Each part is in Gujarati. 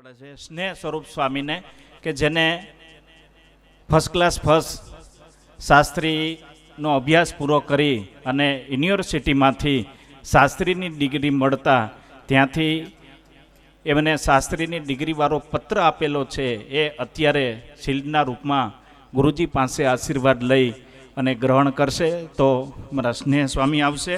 પડે છે સ્નેહ સ્વરૂપ સ્વામીને કે જેને ફર્સ્ટ ક્લાસ ફર્સ્ટ શાસ્ત્રીનો અભ્યાસ પૂરો કરી અને યુનિવર્સિટીમાંથી શાસ્ત્રીની ડિગ્રી મળતા ત્યાંથી એમને શાસ્ત્રીની ડિગ્રીવાળો પત્ર આપેલો છે એ અત્યારે શિલ્ડના રૂપમાં ગુરુજી પાસે આશીર્વાદ લઈ અને ગ્રહણ કરશે તો મારા સ્નેહ સ્વામી આવશે.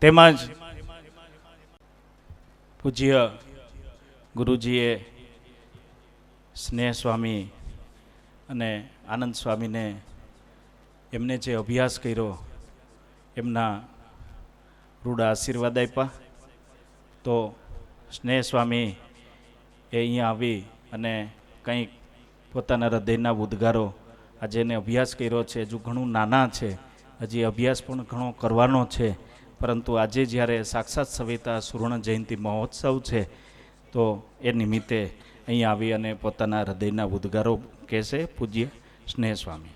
તેમજ પૂજ્ય ગુરુજીએ સ્નેહ સ્વામી અને આનંદ સ્વામીને એમને જે અભ્યાસ કર્યો, એમના રૂડા આશીર્વાદ આપ્યા. તો સ્નેહ સ્વામી એ અહીંયા આવી અને કંઈક પોતાના હૃદયના ઉદ્ગારો આજે એને અભ્યાસ કર્યો છે. હજુ ઘણું નાના છે. હજી અભ્યાસ પણ ઘણો કરવાનો છે. પરંતુ આજે જ્યારે સાક્ષાત સવિતા સુવર્ણ જયંતિ મહોત્સવ છે, તો એ નિમિત્તે અહીં આવી અને પોતાના હૃદયના ઉદ્ગારો કહેશે પૂજ્ય સ્નેહ સ્વામી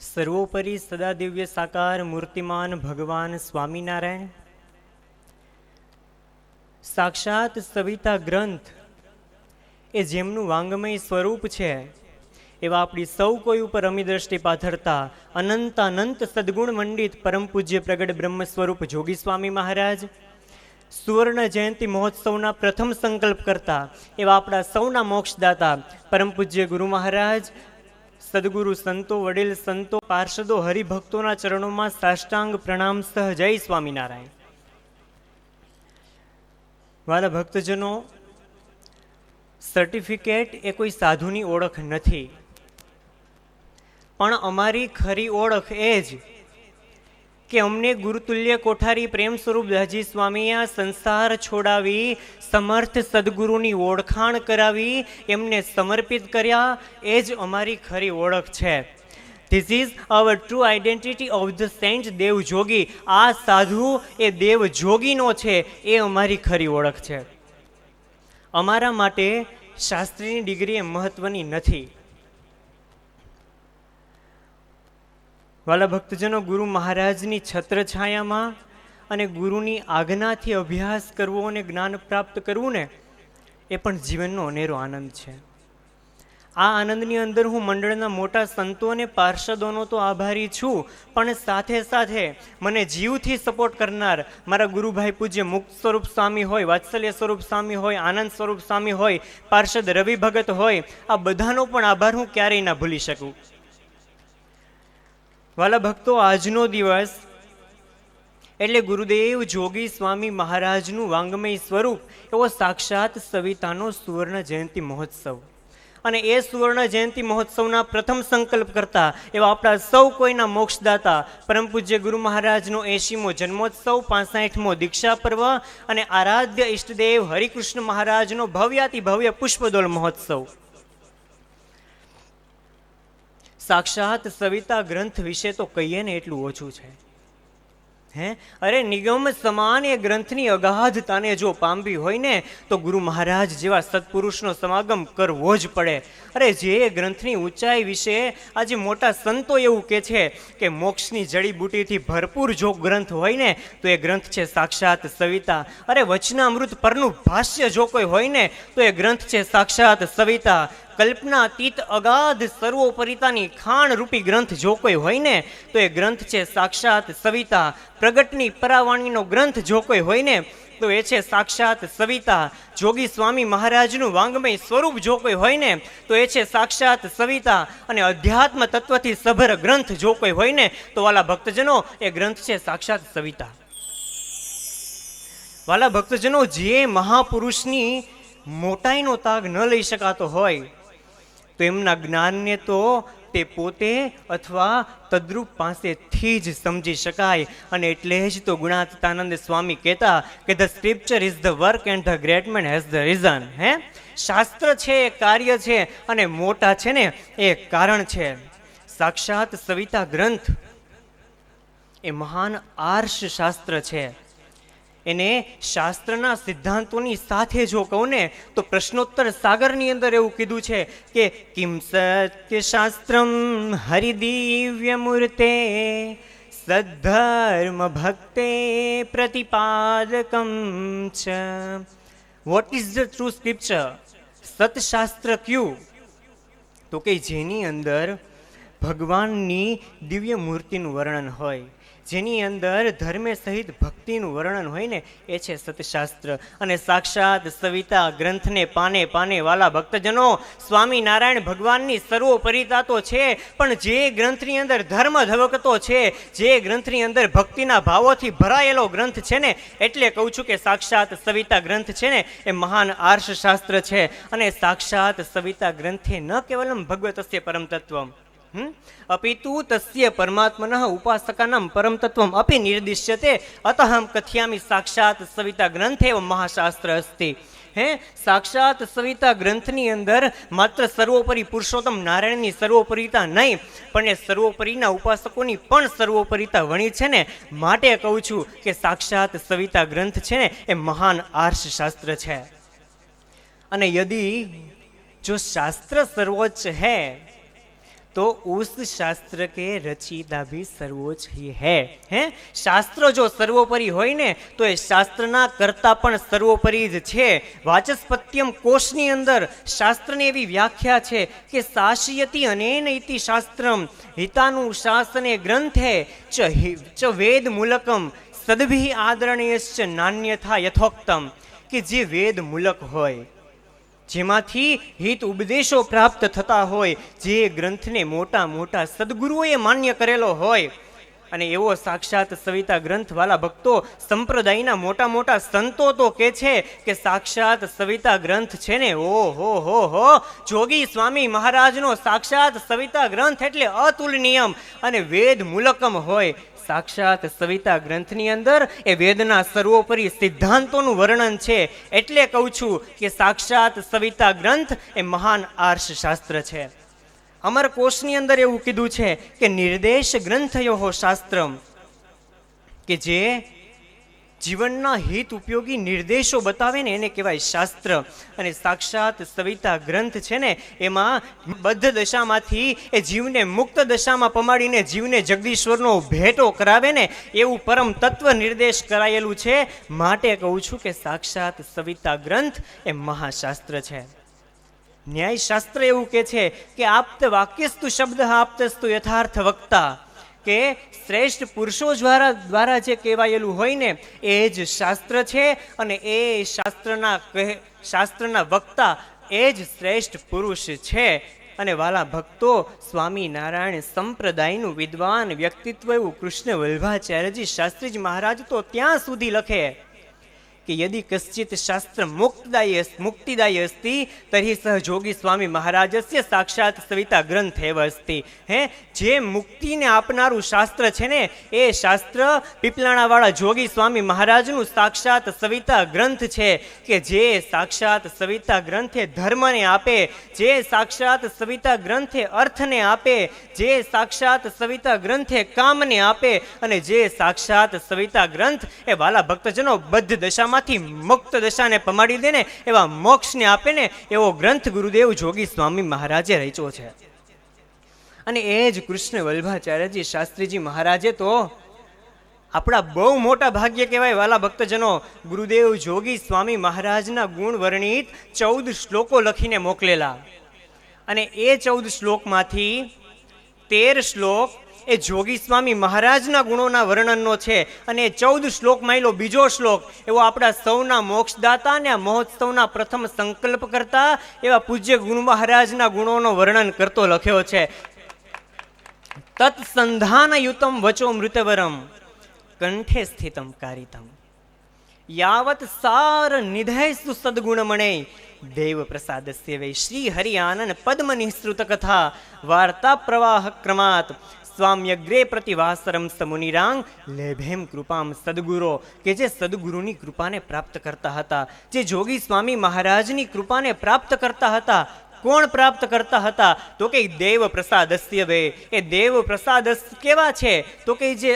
સર્વોપરી સદા દિવ્ય સાકાર મૂર્તિમાન ભગવાન સ્વામિનારાયણ. સાક્ષાત સવિતા ગ્રંથ એ જેમનું વાંગમય સ્વરૂપ છે એવા આપણી સૌ કોઈ ઉપર અમી દ્રષ્ટિ પાથરતા અનંત અનંત સદગુણ મંડિત પરમ પૂજ્ય પ્રગટ બ્રહ્મ સ્વરૂપ જોગી સ્વામી મહારાજ, સુવર્ણ જયંતિ મહોત્સવના પ્રથમ સંકલ્પ કરતા એવા આપણા સૌના મોક્ષદાતા પરમ પૂજ્ય ગુરુ મહારાજ, સદગુરુ સંતો, વડીલ સંતો, પાર્ષદો, હરિભક્તોના ચરણોમાં સાષ્ટાંગ પ્રણામ સહ જય સ્વામિનારાયણ. વાલા ભક્તજનો સર્ટિફિકેટ એ કોઈ સાધુની ઓળખ નથી. પણ અમારી ખરી ઓળખ એ જ કે અમને ગુરુતુલ્ય કોઠારી પ્રેમ સ્વરૂપ દાજી સ્વામીએ આ સંસાર છોડાવી, સમર્થ સદગુરુની ઓળખાણ કરાવી, એમને સમર્પિત કર્યા, એ જ અમારી ખરી ઓળખ છે. This is our true identity of the saint દેવ જોગી. આ સાધુ એ દેવ જોગીનો છે, એ અમારી ખરી ઓળખ છે. અમારા માટે શાસ્ત્રીની ડિગ્રી એ મહત્વની નથી. વાલા ભક્તજનો, ગુરુ મહારાજની છત્રછાયામાં અને ગુરુની આજ્ઞાથી અભ્યાસ કરવો અને જ્ઞાન પ્રાપ્ત કરવું ને, એ પણ જીવનનો અનેરો આનંદ છે. આ આનંદની અંદર હું મંડળના મોટા સંતો અને પાર્ષદોનો તો આભારી છું, પણ સાથે સાથે મને જીવથી સપોર્ટ કરનાર મારા ગુરુભાઈ પૂજ્ય મુક્ત સ્વરૂપ સ્વામી હોય, વાત્સલ્ય સ્વરૂપ સ્વામી હોય, આનંદ સ્વરૂપ સ્વામી હોય, પાર્ષદ રવિ ભગત હોય, આ બધાનો પણ આભાર હું ક્યારેય ના ભૂલી શકું. વાલા ભક્તો, આજનો દિવસ એટલે ગુરુદેવ જોગી સ્વામી મહારાજનું વાંગમય સ્વરૂપ, એવો સાક્ષાત સવિતાનો સુવર્ણ જયંતિ મહોત્સવ. અને એ સુવર્ણ જયંતિ મહોત્સવના પ્રથમ સંકલ્પ કરતા, એવા આપણા સૌ કોઈના મોક્ષદાતા, પરમ પૂજ્ય ગુરુ મહારાજનો એંશીમો જન્મોત્સવ, પાસઠમો દીક્ષા પર્વ અને આરાધ્ય ઈષ્ટદેવ હરિકૃષ્ણ મહારાજનો ભવ્યાતિ ભવ્ય પુષ્પદોલ મહોત્સવ. સાક્ષાત સવિતા ગ્રંથ વિશે તો કહીએ ને એટલું ઓછું છે. હે? અરે નિગમ સમાન એ ગ્રંથની અગાધતાને જો પામવી હોય ને, તો ગુરુ મહારાજ જેવા સત્પુરુષનો સમાગમ કરવો જ પડે. અરે જે ગ્રંથની ઊંચાઈ વિશે આજે મોટા સંતો એવું કે છે કે મોક્ષની જડીબુટીથી ભરપૂર જો ગ્રંથ હોય ને, તો એ ગ્રંથ છે સાક્ષાત સવિતા. અરે વચનામૃત પરનું ભાષ્ય જો કોઈ હોય ને, તો એ ગ્રંથ છે સાક્ષાત સવિતા. કલ્પનાતીત અગાધ સર્વોપરિતાની ખાણ રૂપી ગ્રંથ જો કોઈ હોય ને, તો એ ગ્રંથ છે સાક્ષાત સવિતા. પ્રગટની પરાવાણીનો ગ્રંથ જો કોઈ હોય ને, તો એ છે સાક્ષાત સવિતા. જોગી સ્વામી મહારાજનું વાંગમય સ્વરૂપ જો કોઈ હોય ને, તો એ છે સાક્ષાત સવિતા. અને અધ્યાત્મ તત્વથી સભર ગ્રંથ જો કોઈ હોય ને, તો વાલા ભક્તજનો, એ ગ્રંથ છે સાક્ષાત સવિતા. વાલા ભક્તજનો જે મહાપુરુષની મોટાઈનો તાગ ન લઈ શકાતો હોય તો એમના જ્ઞાનને તો તે પોતે અથવા તદ્રુપ પાસેથી જ સમજી શકાય. અને એટલે જ તો ગુણાતીતાનંદ સ્વામી કહેતા કે the scripture is the work and the great man has the reason હે? શાસ્ત્ર છે, એ કાર્ય છે અને મોટા છે ને, એ કારણ છે. સાક્ષાત સવિતા ગ્રંથ એ મહાન આર્ષ શાસ્ત્ર છે. એને શાસ્ત્રના સિદ્ધાંતોની સાથે જો કહું ને, તો પ્રશ્નોત્તર સાગરની અંદર એવું કીધું છે કે, કિમ સત્ય શાસ્ત્રમ હરિદિવ્ય મૂર્તે સદ્ધર્મ ભક્તે પ્રતિપાદકમ છે. What is the true scripture સતશાસ્ત્ર ક્યુ? તો કે જેની અંદર ભગવાનની દિવ્ય મૂર્તિનું વર્ણન હોય. જેની અંદર ધર્મે સહિત ભક્તિનું વર્ણન હોય ને, એ છે સતશાસ્ત્ર અને સાક્ષાત સવિતા ગ્રંથને પાને પાને વાલા ભક્તજનો, સ્વામિનારાયણ ભગવાનની સર્વોપરિતા તો છે, પણ જે ગ્રંથની અંદર ધર્મ ધવકતો છે, જે ગ્રંથની અંદર ભક્તિના ભાવોથી ભરાયેલો ગ્રંથ છે ને, એટલે કહું છું કે સાક્ષાત સવિતા ગ્રંથ છે ને, એ મહાન આર્ષ શાસ્ત્ર છે અને સાક્ષાત સવિતા ગ્રંથે ન કેવલમ ભગવતસ્ય પરમ તત્વમ? અપિતુ તસ્ય પરમાત્મન ઉપાસકાનામ પરમ તત્વમ અપી નિર્દિશ્યતે અતહમ કથયામિ સાક્ષાત સવિતા ગ્રંથે એવ મહાશાસ્ત્ર અસ્તિ હે સાક્ષાત સવિતા ગ્રંથની અંદર માત્ર સર્વોપરી પુરુષોત્તમ નારાયણની સર્વોપરિતા નહીં પણ એ સર્વોપરીના ઉપાસકોની પણ સર્વોપરિતા વણી છે ને માટે કહું છું કે સાક્ષાત સવિતા ગ્રંથ છે ને એ મહાન આર્ષ શાસ્ત્ર છે અને યદી જો શાસ્ત્ર સર્વોચ્ચ है तो उस शास्त्र के रचयिता भी सर्वोच्च ही है હે શાસ્ત્ર જો સર્વોપરી હોય ને તો એ શાસ્ત્રના કરતા પણ સર્વોપરી જ છે વાચસ્પત્યમ કોષની અંદર શાસ્ત્રની એવી વ્યાખ્યા છે કે શાસયતિ અનેન ઇતિ શાસ્ત્રમ હિતાનું શાસને ગ્રંથે ચ હિ- ચ વેદ મૂલકમ સદભી આદરણીયશ્ચ નાન્યથા યથોક્તમ કે જે વેદ મૂલક હોય જેમાંથી હિત ઉપદેશો પ્રાપ્ત થતા હોય, જે ગ્રંથને મોટા મોટા સદગુરુઓએ માન્ય કરેલો હોય. અને એવો સાક્ષાત સવિતા ગ્રંથવાલા ભક્તો સંપ્રદાયના મોટા મોટા સંતો તો કે છે કે સાક્ષાત સવિતા ગ્રંથ છે ને? ઓ હો હો હો. જોગી સ્વામી મહારાજનો સાક્ષાત સવિતા ગ્રંથ એટલે અતુલનીયમ અને વેદ મૂલકમ હોય. સાક્ષાત સવિતા ગ્રંથની અંદર એ વેદના સર્વોપરી સિદ્ધાંતોનું વર્ણન છે. એટલે કહું છું કે સાક્ષાત સવિતા ગ્રંથ એ મહાન આર્ષ શાસ્ત્ર છે અમરકોશની અંદર એવું કીધું છે કે નિર્દેશ ગ્રંથયો શાસ્ત્રમ કે જે જીવનના હિત ઉપયોગી નિર્દેશો બતાવે ને એને કહેવાય શાસ્ત્ર. અને સાક્ષાત સવિતા ગ્રંથ છે ને, એમાં બદ્ધ દશામાંથી એ જીવને મુક્ત દશામાં પમાડીને જીવને જગદીશ્વરનો ભેટો કરાવે ને, એવું પરમ તત્વ નિર્દેશ કરાયેલું છે. માટે કહું છું કે સાક્ષાત સવિતા ગ્રંથ એ મહાશાસ્ત્ર છે. ન્યાયશાસ્ત્ર એવું કે છે કે, આપ્ત વાક્યસ્તુ શબ્દ, આપ્તસ્તુ યથાર્થ વક્તા. કે શ્રેષ્ઠ પુરુષો દ્વારા દ્વારા જે કહેવાયેલું હોય ને, એ જ શાસ્ત્ર છે અને એ શાસ્ત્રના કહે, શાસ્ત્રના વક્તા એ જ શ્રેષ્ઠ પુરુષ છે. અને વાલા ભક્તો, સ્વામિનારાયણ સંપ્રદાયનું વિદ્વાન વ્યક્તિત્વ એવું કૃષ્ણ વલ્ભાચાર્યજી શાસ્ત્રીજી મહારાજ તો ત્યાં સુધી લખે. યદિ કશ્ચિત શાસ્ત્ર મુક્તદાયી અસ્- મુક્તિદાયી અસ્તિ તરી સહ જોગી સ્વામી મહારાજસ્ય સાક્ષાત સવિતા ગ્રંથ એવ અસ્તિ હે જે મુક્તિને આપનારું શાસ્ત્ર છે ને એ શાસ્ત્ર પીપલાણાવાળા જોગી સ્વામી મહારાજનું સાક્ષાત સવિતા ગ્રંથ છે કે જે સાક્ષાત સવિતા ગ્રંથે ધર્મને આપે જે સાક્ષાત સવિતા ગ્રંથે અર્થને આપે જે સાક્ષાત સવિતા ગ્રંથે કામને આપે અને જે સાક્ષાત સવિતા ગ્રંથ એ વાલા ભક્તજનો બદ્ધ દશામાંથી મુક્ત દશાને પમાડી દે ને એવા મોક્ષને આપે ને એવો ગ્રંથ ગુરુદેવ જોગી સ્વામી મહારાજે રચ્યો છે. અને એ જ કૃષ્ણ વલ્ભાચાર્યજી શાસ્ત્રીજી મહારાજે તો આપણા બહુ મોટા ભાગ્ય કહેવાય વાલા ભક્તજનો ગુરુદેવ જોગી સ્વામી મહારાજના ગુણ વર્ણિત ચૌદ શ્લોકો લખીને મોકલેલા. અને એ ચૌદ શ્લોકમાંથી તેર શ્લોક એ જોગી સ્વામી મહારાજના ગુણોના વર્ણનનો છે અને ચૌદ શ્લોક એલો બીજો શ્લોક, એવો આપણા સૌના મોક્ષદાતા અને આ મહોત્સવના પ્રથમ સંકલ્પ કરતા એવા પૂજ્ય ગુરુ મહારાજના ગુણોનો વર્ણન કરતો લખ્યો છે. તત્સંધાનયુતમ વચો મૃતવરમ, કંઠે સ્થિતમ કારિતમ. યાવત સાર નિધય સદગુણમણે, દેવ પ્રસાદસ્ય વૈ શ્રી હરિ આનંદ પદ્મ નિઃસૃત કથા, વાર્તા પ્રવાહ ક્રમાત સ્વામ્યગ્રે પ્રતિવાસરમ સમુનિરાંગ લેભેમ કૃપામ સદગુરો કે જે સદગુરુની કૃપાને પ્રાપ્ત કરતા હતા જે જોગી સ્વામી મહારાજની કૃપાને પ્રાપ્ત કરતા હતા કોણ પ્રાપ્ત કરતા હતા તો કે દેવ પ્રસાદસ્ય વે એ દેવ પ્રસાદ કેવા છે તો કે જે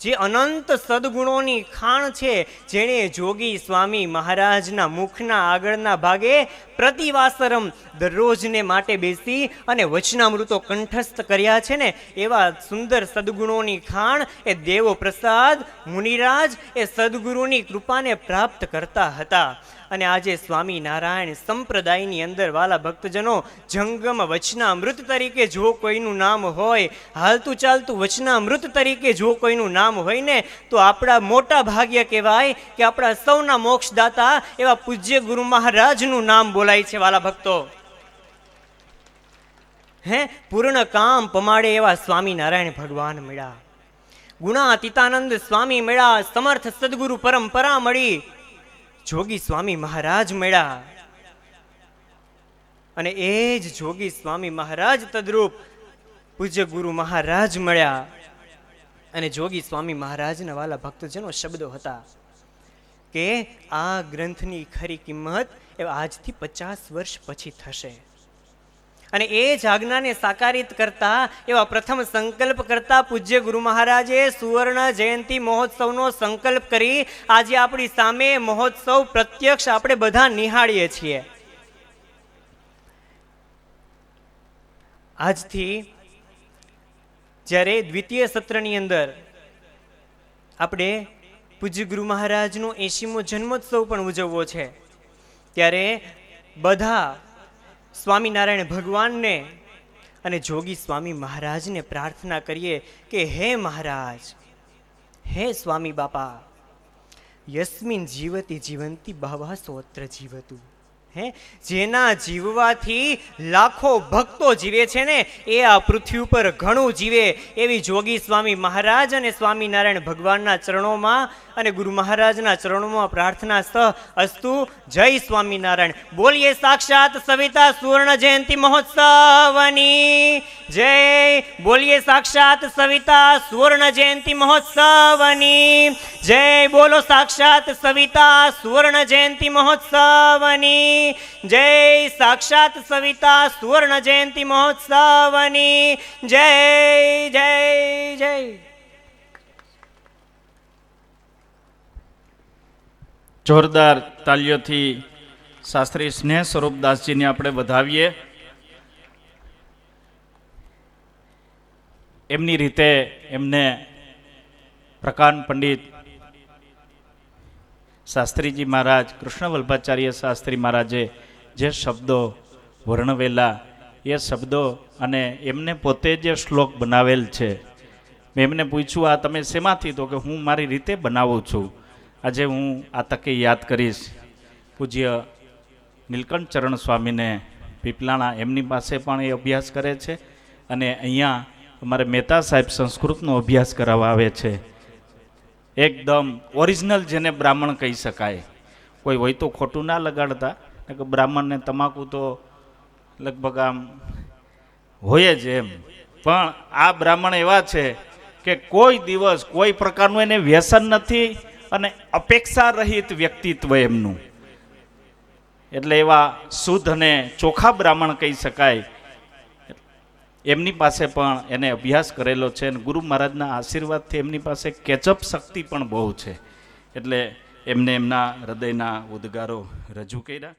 જે અનંત સદગુણોની ખાણ છે, જેણે જોગી સ્વામી મહારાજના મુખના આગળના ભાગે પ્રતિવાસરમ દરરોજને માટે બેસી અને વચનામૃતો કંઠસ્થ કર્યા છે ને, એવા સુંદર સદગુણોની ખાણ એ દેવો પ્રસાદ મુનિરાજ એ સદગુરુની કૃપાને પ્રાપ્ત કરતા હતા. અને આજે સ્વામિનારાયણ સંપ્રદાયની અંદર વાલા ભક્તજનો જંગમ વચનામૃત તરીકે જો કોઈનું નામ હોય, હાલતું ચાલતું વચનામૃત તરીકે જો કોઈનું નામ હોય ને, તો આપણા મોટા ભાગ્ય કહેવાય કે આપણા સૌના મોક્ષદાતા એવા પૂજ્ય ગુરુ મહારાજનું નામ બોલાય છે વાલા ભક્તો. હે, પૂર્ણ કામ પમાડે એવા સ્વામિનારાયણ ભગવાન મળ્યા. ગુણાતીતાનંદ સ્વામી મળ્યા, સમર્થ સદગુરુ પરંપરા મળી. જોગી સ્વામી મહારાજ મળ્યા. અને એ જ જોગી સ્વામી મહારાજ તદ્રુપ પૂજ્ય ગુરુ મહારાજ મળ્યા. અને જોગી સ્વામી મહારાજના વાલા ભક્તજનો શબ્દો હતા કે આ ગ્રંથની ખરી કિંમત એ આજથી પચાસ વર્ષ પછી થશે. અને એ જ આજ્ઞાને સાકારિત કરતા, એવા પ્રથમ સંકલ્પ કરતા પૂજ્ય ગુરુ મહારાજે સુવર્ણ જયંતિ મહોત્સવનો સંકલ્પ કરી, આજે આપણી સામે મહોત્સવ પ્રત્યક્ષ આપણે બધા નિહાળીએ છીએ. આજથી, જ્યારે દ્વિતીય સત્રની અંદર આપણે પૂજ્ય ગુરુ મહારાજનો એંશીમો જન્મોત્સવ પણ ઉજવવો છે, ત્યારે બધા સ્વામિનારાયણ ભગવાનને અને જોગી સ્વામી મહારાજને પ્રાર્થના કરીએ કે હે મહારાજ, હે સ્વામી બાપા, યસ્મિન જીવતી જીવંતી બહવા સોત્ર જીવતું. હે? જેના જીવવાથી લાખો ભક્તો જીવે છે ને, એ આ પૃથ્વી ઉપર ઘણું જીવે. એવી જોગી સ્વામી મહારાજ અને સ્વામિનારાયણ ભગવાનના ચરણોમાં અને ગુરુ મહારાજના ચરણોમાં પ્રાર્થના સહ અસ્તુ. જય સ્વામિનારાયણ. બોલીએ સાક્ષાત સવિતા સુવર્ણ જયંતિ મહોત્સવની. જય. બોલીએ સાક્ષાત સવિતા સુવર્ણ જયંતિ મહોત્સવની. જય. બોલો સાક્ષાત સવિતા સુવર્ણ જયંતિ મહોત્સવની. જય સાક્ષાત સવિતા સુવર્ણ જયંતિ મહોત્સવની, જય જય જય. જોરદાર તાલીઓથી શાસ્ત્રી સ્નેહ સ્વરૂપદાસજીને આપણે વધાવીએ. એમની રીતે એમને પ્રકાંડ પંડિત શાસ્ત્રીજી મહારાજ, કૃષ્ણ વલ્ભાચાર્ય શાસ્ત્રી મહારાજે જે શબ્દો વર્ણવેલા, એ શબ્દો અને એમને પોતે જે શ્લોક બનાવેલ છે, મેં એમને પૂછ્યું, આ તમે શેમાંથી? તો કે, હું મારી રીતે બનાવું છું. આજે હું આ તકે યાદ કરીશ. પૂજ્ય નીલકંઠ ચરણ સ્વામીને પીપલાણા એમની પાસે પણ એ અભ્યાસ કરે છે અને અહીંયા અમારે મહેતા સાહેબ સંસ્કૃતનો અભ્યાસ કરાવવા આવે છે. એકદમ ઓરિજિનલ જેને બ્રાહ્મણ કહી શકાય. કોઈ હોય તો ખોટું ના લગાડતા કે બ્રાહ્મણને તમાકુ તો લગભગ આમ હોય જ એમ. પણ આ બ્રાહ્મણ એવા છે કે કોઈ દિવસ કોઈ પ્રકારનું એને વ્યસન નથી અને અપેક્ષા રહિત વ્યક્તિત્વ એમનું. એટલે એવા શુદ્ધ અને ચોખા બ્રાહ્મણ કહી શકાય. એમની પાસે પણ એને અભ્યાસ કરેલો છે અને ગુરુ મહારાજના આશીર્વાદથી એમની પાસે કેચઅપ શક્તિ પણ બહુ છે. એટલે એમને એમના હૃદયના ઉદ્ગારો રજૂ કર્યા.